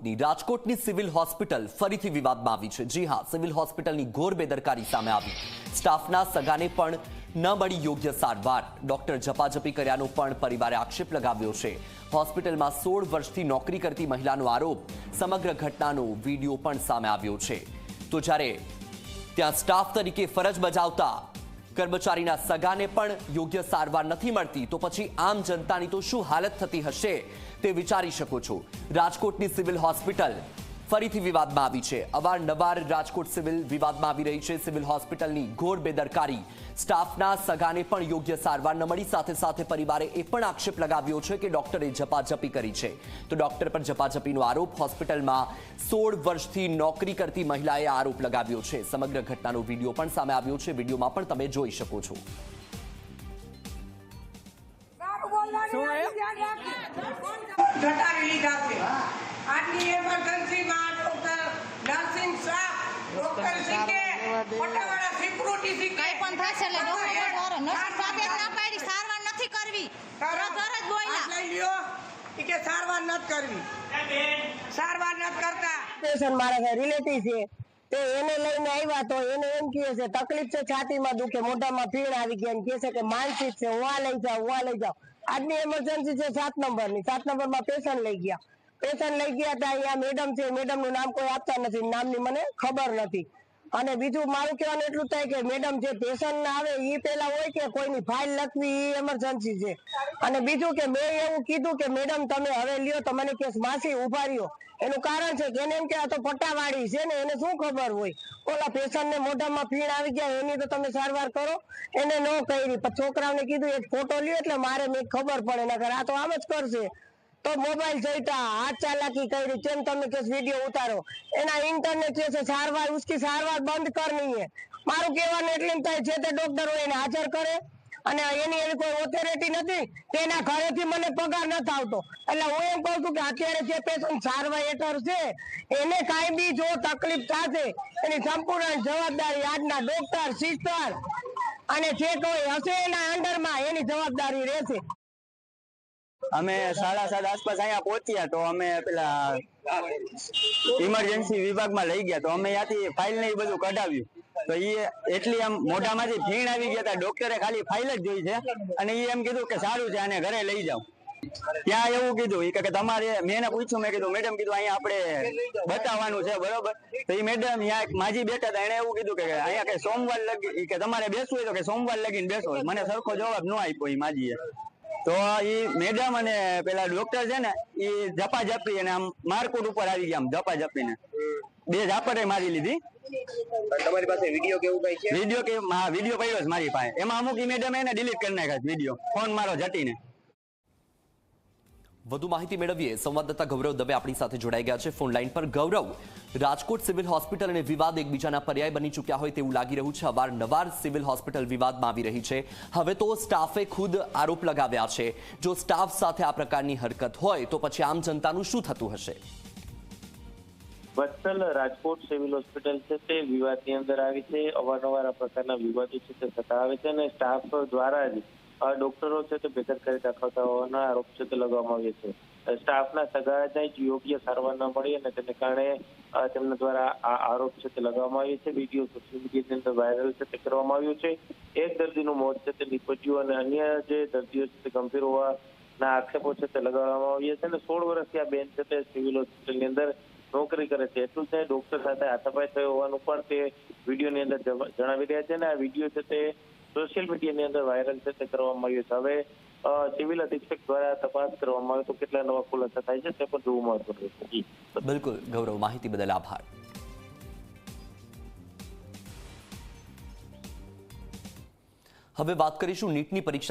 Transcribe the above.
રાજકોટની રાજકોટની civil hospital ફરીથી વિવાદમાં આવી છે. જી હા, સિવિલ હોસ્પિટલની ઘોર બેદરકારી સામે આવી. સ્ટાફના સગાને પણ ન મળી યોગ્ય સારવાર. ડોક્ટર ઝપાઝપી કર્યાનો પણ પરિવારે આક્ષેપ લગાવ્યો છે. હોસ્પિટલમાં સોળ વર્ષથી નોકરી કરતી મહિલાનો આરોપ. સમગ્ર ઘટનાનો વીડિયો પણ સામે આવ્યો છે. તો જ્યારે ત્યાં સ્ટાફ તરીકે ફરજ બજાવતા કર્મચારીના સગાને પણ યોગ્ય સારવાર નથી મળતી, તો પછી આમ જનતાની તો શું હાલત થતી હશે તે વિચારી શકો છો. રાજકોટની સિવિલ હોસ્પિટલ ફરીથી વિવાદમાં આવી છે. અવારનવાર રાજકોટ સિવિલ વિવાદમાં આવી રહી છે. સિવિલ હોસ્પિટલની ઘોર બેદરકારી. સ્ટાફના સગાને પણ યોગ્ય સારવાર ન મળી. સાથે સાથે પરિવારે એ પણ આક્ષેપ લગાવ્યો છે કે ડોક્ટરે ઝપાઝપી કરી છે. તો ડોક્ટર પર ઝપાઝપીનો આરોપ હોસ્પિટલમાં સોળ વર્ષથી નોકરી કરતી મહિલાએ આરોપ લગાવ્યો છે. સમગ્ર ઘટનાનો વીડિયો પણ સામે આવ્યો છે. વિડીયોમાં પણ તમે જોઈ શકો છો. ઘટાડી લીધા છે. આટલી એમરજન્સીમાં ડોક્ટર નર્સિંગ સ્ટાફ ડોક્ટર શીખે મોટાવાળા સિક્યુરિટી શીખે. કઈ પણ થશે એટલે ડોક્ટર દ્વારા નર્સિંગ સ્ટાફે ના પાડી સારવાર નથી કરવી. તરત જ બોલ્યા. લઈ લ્યો કે સારવાર નથી કરવી. સારવાર નથી કરતા. પેશન્ટ મારા રિલેટિવ છે. તે એને લઈને આવ્યા તો એને એમ કહે છે તકલીફ છે છાતીમાં દુખે મોઢામાં પીણ આવી ગયા. એમ કહે છે કે માનસિક છે હું આ લઈ જાઉં હું આ લઈ જાઉં. આજની એમરજન્સી છે સાત નંબરની. સાત નંબરમાં પેશન્ટ લઈ ગયા. પેશન્ટ લઈ ગયા હતા, અહીંયા મેડમ છે મેડમનું નામ કોઈ આપતા નથી, નામની મને ખબર નથી. અને બીજું મારું કહેવાનું એટલું થાય કે મેડમ જે પેશન્ટ આવે એ પેલા હોય કે કોઈની ફાઇલ લખવી એ એમરજન્સી છે. અને બીજું કે મેં એવું કીધું કે મેડમ તમે હવે લ્યો તો મને કેસ માસી ઊભા રહ્યો. એનું કારણ છે કે એમ કે આ તો પટ્ટાવાળી છે ને, એને શું ખબર હોય? ઓલા પેશન્ટ ને મોઢામાં ફીણ આવી ગયા, એની તો તમે સારવાર કરો. એને ન કરી છોકરાઓને કીધું, એક ફોટો લ્યો એટલે મારે મેં ખબર પડે, નકર આ તો આમ જ કરશે. તો મોબાઈલ જોઈતા હાથ ચાલાકી કરી, કેમ તમે કે વીડિયો ઉતારો? એના ઇન્ટરનેટ કે સારવાર, ઉસકી સારવાર બંધ કરની है મારું કહેવાનું એટલે જે તે ડોક્ટર હોય એને હાજર કરે. અને એની એવી કોઈ ઓથોરિટી નથી એના ઘરેથી મને પગાર નથી આવતો એટલે હું એમ કહું છું કે અત્યારે જે પેશન્ટ સારવાર હેઠળ છે, એને કાંઈ બી જો તકલીફ થશે, એની સંપૂર્ણ જવાબદારી આજના ડોક્ટર સિસ્ટર અને જે કોઈ હશે એના અંડરમાં એની જવાબદારી રહેશે. અમે સાડા સાત આસપાસ અહીંયા પહોંચ્યા તો અમે પેલા ઇમરજન્સી વિભાગમાં લઈ ગયા તો અમે ત્યાંથી ફાઇલ ને એ બધું કઢાવ્યું. તો એ એટલી આમ મોઢામાંથી ફીણ આવી ગયા હતા. ડોક્ટરે ખાલી ફાઇલ જ જોઈ છે અને એ એમ કીધું કે સારું છે, આને ઘરે લઈ જાઓ. ત્યાં એવું કીધું. કે તમારે મેં એને પૂછ્યું, મેં કીધું, મેડમ, કીધું, અહીંયા આપણે બતાવવાનું છે, બરોબર? તો એ મેડમ એક માજી બેઠા હતા. એને એવું કીધું કે અહીંયા કે સોમવાર લગી કે તમારે બેસવું હોય તો કે સોમવાર લગીને બેસો. મને સરખો જવાબ ન આપ્યો એ માજીએ. તો ઈ મેડમ અને પેલા ડોક્ટર છે ને એ ઝપા ઝપી અને આમ મારકુટ ઉપર આવી ગયા આમ ઝપા ઝપીને બે ઝાપટે મારી લીધી. તમારી પાસે વીડિયો કેવું કઈ છે? વીડિયો કે હા વીડિયો પડ્યો છે મારી પાસે. એમાં અમુક ઈ મેડમ એને ડિલીટ કરી નાખ્યા વીડિયો ફોન મારો જટીને. વધુ માહિતી મેળવીએ. સંવાદદાતા ગૌરવ દવે આપણી સાથે જોડાઈ ગયા છે. ફોન લાઈન પર ગૌરવ, રાજકોટ સિવિલ હોસ્પિટલ અને વિવાદ એકબીજાના પર્યાય બની ચૂક્યા હોય તેવું લાગી રહ્યું છે. અવારનવાર સિવિલ હોસ્પિટલ વિવાદમાં આવી રહી છે. હવે તો સ્ટાફે ખુદ આરોપ લગાવ્યા છે. જો સ્ટાફ સાથે આ પ્રકારની હરકત હોય તો પછી આમ જનતાનું શું થતું હશે? વત્સલ રાજકોટ સિવિલ હોસ્પિટલ છે તે વિવાદની અંદર આવી છે. અવારનવાર આ પ્રકારના વિવાદો છે તે થતા આવે છે અને સ્ટાફ દ્વારા જ ડોક્ટરો છે તે બેદરકારી દાખવતા હોવાના આરોપ છે તે લગાવવામાં આવે છે. સ્ટાફના સગાને જ યોગ્ય સારવાર ન મળી અને તેને કારણે તેમના દ્વારા આ આરોપ છે તે લગાવવામાં આવ્યો છે. વીડિયો સોશિયલ મીડિયાની અંદર વાયરલ છે તે કરવામાં આવ્યું છે. એક દર્દીનું મોત છે તે નીપજ્યું અને અન્ય જે દર્દીઓ છે તે ગંભીર હોવાના આક્ષેપો છે તે લગાવવામાં આવ્યા છે અને સોળ વર્ષથી આ બેન છે તે સિવિલ હોસ્પિટલની અંદર નોકરી કરે છે. એટલું જ ડોક્ટર સાથે હાથાપાઈ થયો હોવાનું પણ તે વિડીયોની અંદર જણાવી રહ્યા છે અને આ વીડિયો છે તે સોશિયલ મીડિયાની અંદર વાયરલ છે તે કરવામાં આવ્યું છે. હવે સિવિલ અધિક્ષક દ્વારા તપાસ કરવામાં આવે તો કેટલા નવા ખુલાસા થાય છે તે પણ જોવું મહત્વનું છે. બિલકુલ. ગૌરવ, માહિતી બદલ આભાર. હવે વાત કરીશું નીટની પરીક્ષા